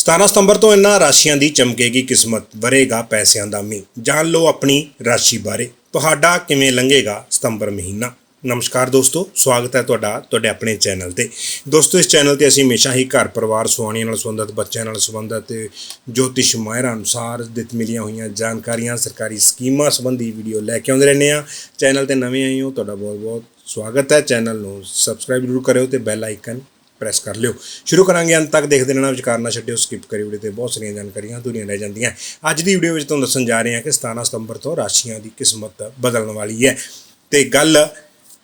17 ਸਤੰਬਰ ਤੋਂ ਇਨ੍ਹਾਂ ਰਾਸ਼ੀਆਂ ਦੀ ਚਮਕੇਗੀ ਕਿਸਮਤ, ਵਰੇਗਾ ਪੈਸਿਆਂ ਦਾ ਮੀਂਹ। ਜਾਣ ਲਓ ਆਪਣੀ ਰਾਸ਼ੀ ਬਾਰੇ, ਤੁਹਾਡਾ ਕਿਵੇਂ ਲੰਘੇਗਾ ਸਤੰਬਰ ਮਹੀਨਾ? ਨਮਸਕਾਰ ਦੋਸਤੋ, ਸਵਾਗਤ ਹੈ ਤੁਹਾਡਾ, ਤੁਹਾਡੇ ਆਪਣੇ ਚੈਨਲ ਤੇ। ਦੋਸਤੋ, ਇਸ ਚੈਨਲ ਤੇ ਅਸੀਂ ਹਮੇਸ਼ਾ ਹੀ ਘਰ ਪਰਿਵਾਰ ਸੁਹਾਣੀਆਂ ਨਾਲ ਸੰਬੰਧਿਤ, ਬੱਚਿਆਂ ਨਾਲ ਸੰਬੰਧਿਤ, ਜੋਤਿਸ਼ ਮਾਹਿਰਾਂ ਅਨੁਸਾਰ ਦਿੱਤ ਮਿਲੀਆਂ ਹੋਈਆਂ ਜਾਣਕਾਰੀਆਂ, ਸਰਕਾਰੀ ਸਕੀਮਾਂ ਸੰਬੰਧੀ ਵੀਡੀਓ ਲੈ ਕੇ ਆਉਂਦੇ ਰਹਿੰਦੇ ਆ ਚੈਨਲ ਤੇ ਨਵੇਂ ਆਏ ਹੋ, ਤੁਹਾਡਾ ਬਹੁਤ ਬਹੁਤ ਸਵਾਗਤ ਹੈ। ਚੈਨਲ ਨੂੰ ਸਬਸਕ੍ਰਾਈਬ ਜ਼ਰੂਰ ਕਰਿਓ ਤੇ ਬੈਲ ਆਈਕਨ ਪ੍ਰੈਸ ਕਰ ਲਿਓ। ਸ਼ੁਰੂ ਕਰਾਂਗੇ ਅੰਤ ਤੱਕ, ਦੇਖਦੇ ਰਹਿਣਾ ਵਿਚਾਰ ਨਾ ਛੱਡਿਓ ਸਕਿਪ ਕਰੀ ਵੀਡੀਓ ਤੇ ਬਹੁਤ ਸਾਰੀਆਂ ਜਾਣਕਾਰੀਆਂ ਅਧੂਰੀਆਂ ਰਹਿ ਜਾਂਦੀਆਂ। ਅੱਜ ਦੀ ਵੀਡੀਓ ਵਿੱਚ ਤੁਹਾਨੂੰ ਦੱਸਣ ਜਾ ਰਹੇ ਹਾਂ ਕਿ 17 ਸਤੰਬਰ ਤੋਂ ਰਾਸ਼ੀਆਂ ਦੀ ਕਿਸਮਤ ਬਦਲਣ ਵਾਲੀ ਹੈ। ਤੇ ਗੱਲ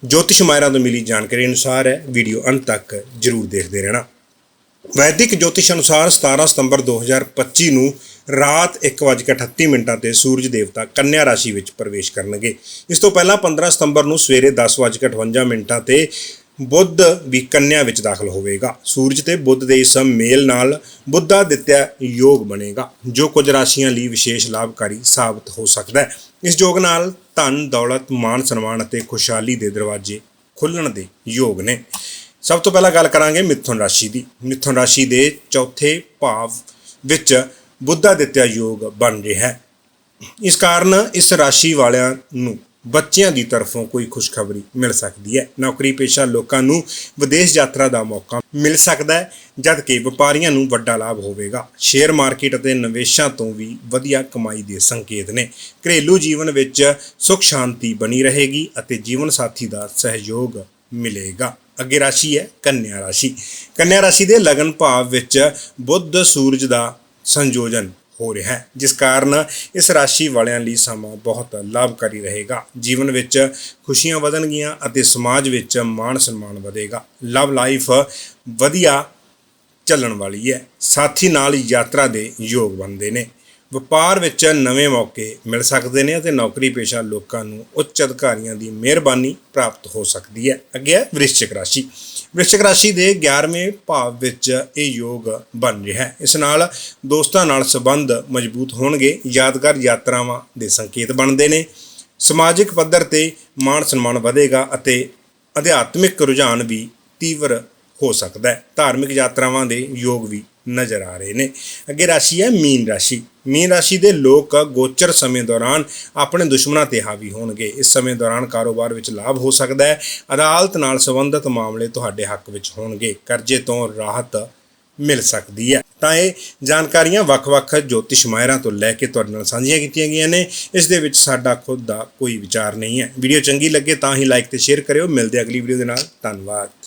ਜੋਤਿਸ਼ ਮਾਇਰਾਂ ਤੋਂ ਮਿਲੀ ਜਾਣਕਾਰੀ ਅਨੁਸਾਰ ਹੈ ਵੀਡੀਓ ਅੰਤ ਤੱਕ ਜਰੂਰ ਦੇਖਦੇ ਰਹਿਣਾ। ਵੈਦਿਕ ਜੋਤਿਸ਼ ਅਨੁਸਾਰ 17 ਸਤੰਬਰ 2025 ਨੂੰ ਰਾਤ 1:38 ਮਿੰਟਾਂ ਤੇ ਸੂਰਜ ਦੇਵਤਾ ਕੰਨਿਆ ਰਾਸ਼ੀ ਵਿੱਚ ਪ੍ਰਵੇਸ਼ ਕਰਨਗੇ। ਇਸ ਤੋਂ ਪਹਿਲਾਂ 15 ਸਤੰਬਰ ਨੂੰ ਸਵੇਰੇ 10:58 ਮਿੰਟਾਂ ਤੇ ਬੁੱਧ ਵੀ ਕੰਨਿਆ ਵਿੱਚ ਦਾਖਲ ਹੋਵੇਗਾ। ਸੂਰਜ ਤੇ ਬੁੱਧ ਦੇ ਇਸ ਮੇਲ ਨਾਲ ਬੁੱਧਾ ਦਿੱਤਿਆ ਯੋਗ ਬਣੇਗਾ, ਜੋ ਕੁਝ ਰਾਸ਼ੀਆਂ ਲਈ ਵਿਸ਼ੇਸ਼ ਲਾਭਕਾਰੀ ਸਾਬਤ ਹੋ ਸਕਦਾ ਹੈ। ਇਸ ਯੋਗ ਨਾਲ ਧਨ, ਦੌਲਤ, ਮਾਨ ਸਨਮਾਨ ਅਤੇ ਖੁਸ਼ਹਾਲੀ ਦੇ ਦਰਵਾਜ਼ੇ ਖੁੱਲਣ ਦੇ ਯੋਗ ਨੇ। ਸਭ ਤੋਂ ਪਹਿਲਾਂ ਗੱਲ ਕਰਾਂਗੇ ਮਿਥੁਨ ਰਾਸ਼ੀ ਦੀ। ਮਿਥੁਨ ਰਾਸ਼ੀ ਦੇ ਚੌਥੇ ਭਾਵ ਵਿੱਚ ਬੁੱਧਾ ਦਿੱਤਿਆ ਯੋਗ ਬਣ ਰਿਹਾ ਹੈ। ਇਸ ਕਾਰਨ ਇਸ ਰਾਸ਼ੀ ਵਾਲਿਆਂ ਨੂੰ ਬੱਚਿਆਂ ਦੀ ਤਰਫੋਂ ਕੋਈ ਖੁਸ਼ਖਬਰੀ ਮਿਲ ਸਕਦੀ ਹੈ। ਨੌਕਰੀ ਪੇਸ਼ਾ ਲੋਕਾਂ ਨੂੰ ਵਿਦੇਸ਼ ਯਾਤਰਾ ਦਾ ਮੌਕਾ ਮਿਲ ਸਕਦਾ ਹੈ ਜਦਕਿ ਵਪਾਰੀਆਂ ਨੂੰ ਵੱਡਾ ਲਾਭ ਹੋਵੇਗਾ। ਸ਼ੇਅਰ ਮਾਰਕੀਟ ਅਤੇ ਨਿਵੇਸ਼ਾਂ ਤੋਂ ਵੀ ਵਧੀਆ ਕਮਾਈ ਦੇ ਸੰਕੇਤ ਨੇ। ਘਰੇਲੂ ਜੀਵਨ ਵਿੱਚ ਸੁਖ ਸ਼ਾਂਤੀ ਬਣੀ ਰਹੇਗੀ ਅਤੇ ਜੀਵਨ ਸਾਥੀ ਦਾ ਸਹਿਯੋਗ ਮਿਲੇਗਾ। ਅੱਗੇ ਰਾਸ਼ੀ ਹੈ, ਕੰਨਿਆ ਰਾਸ਼ੀ। ਕੰਨਿਆ ਰਾਸ਼ੀ ਦੇ ਲਗਨ ਭਾਵ ਵਿੱਚ ਬੁੱਧ ਸੂਰਜ ਦਾ ਸੰਯੋਜਨ ਹੋ ਰਿਹਾ ਹੈ। ਜਿਸ ਕਾਰਨ ਇਸ ਰਾਸ਼ੀ ਵਾਲਿਆਂ ਲਈ ਸਮਾਂ ਬਹੁਤ ਲਾਭਕਾਰੀ ਰਹੇਗਾ। ਜੀਵਨ ਵਿੱਚ ਖੁਸ਼ੀਆਂ ਵਧਣਗੀਆਂ ਅਤੇ ਸਮਾਜ ਵਿੱਚ ਮਾਣ ਸਨਮਾਨ ਵਧੇਗਾ। ਲਵ ਲਾਈਫ ਵਧੀਆ ਚੱਲਣ ਵਾਲੀ ਹੈ। ਸਾਥੀ ਨਾਲ ਯਾਤਰਾ ਦੇ ਯੋਗ ਬਣਦੇ ਨੇ। ਵਪਾਰ ਵਿੱਚ ਨਵੇਂ ਮੌਕੇ ਮਿਲ ਸਕਦੇ ਨੇ ਅਤੇ ਨੌਕਰੀ ਪੇਸ਼ਾ ਲੋਕਾਂ ਨੂੰ ਉੱਚ ਅਧਿਕਾਰੀਆਂ ਦੀ ਮਿਹਰਬਾਨੀ ਪ੍ਰਾਪਤ ਹੋ ਸਕਦੀ ਹੈ। ਅੱਗੇ ਹੈ ਵ੍ਰਿਸ਼ਚਿਕ ਰਾਸ਼ੀ। ਵ੍ਰਿਸ਼ਚਿਕ ਰਾਸ਼ੀ ਦੇ 11ਵੇਂ ਭਾਵ ਵਿੱਚ ਇਹ ਯੋਗ ਬਣ ਰਿਹਾ ਹੈ। ਇਸ ਨਾਲ ਦੋਸਤਾਂ ਨਾਲ ਸੰਬੰਧ ਮਜ਼ਬੂਤ ਹੋਣਗੇ, ਯਾਦਗਾਰ ਯਾਤਰਾਵਾਂ ਦੇ ਸੰਕੇਤ ਬਣਦੇ ਨੇ, ਸਮਾਜਿਕ ਪੱਧਰ ਤੇ ਮਾਣ ਸਨਮਾਨ ਵਧੇਗਾ ਅਤੇ ਅਧਿਆਤਮਿਕ ਰੁਝਾਨ ਵੀ ਤੀਵਰ ਹੋ ਸਕਦਾ ਹੈ। ਧਾਰਮਿਕ ਯਾਤਰਾਵਾਂ ਦੇ ਯੋਗ ਵੀ ਨਜ਼ਰ ਆ ਰਹੇ ਨੇ। ਅੱਗੇ ਰਾਸ਼ੀ ਹੈ ਮੀਨ ਰਾਸ਼ੀ। ਮੀਨ ਰਾਸ਼ੀ ਦੇ ਲੋਕ ਗੋਚਰ ਸਮੇਂ ਦੌਰਾਨ ਆਪਣੇ ਦੁਸ਼ਮਣਾਂ ਤੇ ਹਾਵੀ ਹੋਣਗੇ। ਇਸ ਸਮੇਂ ਦੌਰਾਨ ਕਾਰੋਬਾਰ ਵਿੱਚ ਲਾਭ ਹੋ ਸਕਦਾ ਹੈ। ਅਦਾਲਤ ਨਾਲ ਸੰਬੰਧਿਤ ਮਾਮਲੇ ਤੁਹਾਡੇ ਹੱਕ ਵਿੱਚ ਹੋਣਗੇ। ਕਰਜ਼ੇ ਤੋਂ ਰਾਹਤ ਮਿਲ ਸਕਦੀ ਹੈ। ਤਾਂ ਇਹ ਜਾਣਕਾਰੀਆਂ ਵੱਖ-ਵੱਖ ਜੋਤਿਸ਼ ਮਾਹਿਰਾਂ ਤੋਂ ਲੈ ਕੇ ਤੁਹਾਡੇ ਨਾਲ ਸਾਂਝੀਆਂ ਕੀਤੀਆਂ ਗਈਆਂ ਨੇ। ਇਸ ਦੇ ਵਿੱਚ ਸਾਡਾ ਖੁਦ ਦਾ ਕੋਈ ਵਿਚਾਰ ਨਹੀਂ ਹੈ। ਵੀਡੀਓ ਚੰਗੀ ਲੱਗੇ ਤਾਂ ਹੀ ਲਾਈਕ ਤੇ ਸ਼ੇਅਰ ਕਰਿਓ। ਮਿਲਦੇ ਅਗਲੀ ਵੀਡੀਓ ਦੇ ਨਾਲ। ਧੰਨਵਾਦ।